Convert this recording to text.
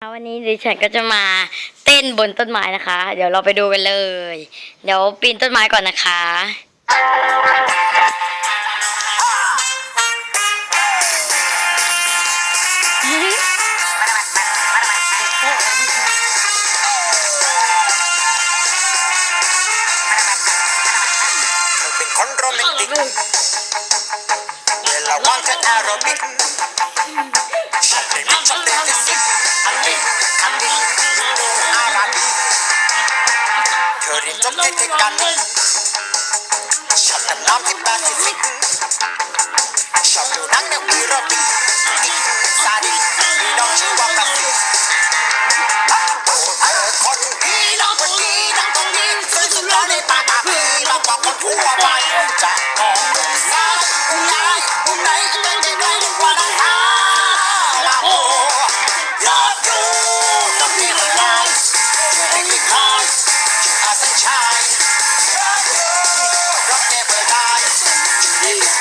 วันนี้ดิฉันก็จะมาเต้นบนต้นไม้นะคะ เดี๋ยวเราไปดูกันเลย เดี๋ยวปีนต้นไม้ก่อนนะคะเธอเป็นคนโรแมนติกเวลาว่างจะแอโรบิก เธอเรียนจบเทคนิคการนี้ชอบดำน้ำที่แปซิฟิกชอบดูหนังแนวอีโรติกซาดิสมีน้องชื่อว่าปาซิโอ้เธอคนนี้น้องคนนี้น้องตรงนี้สวยสุดหล่อในตาตาพี่มากกว่าคนทั่วไปจะ Peace.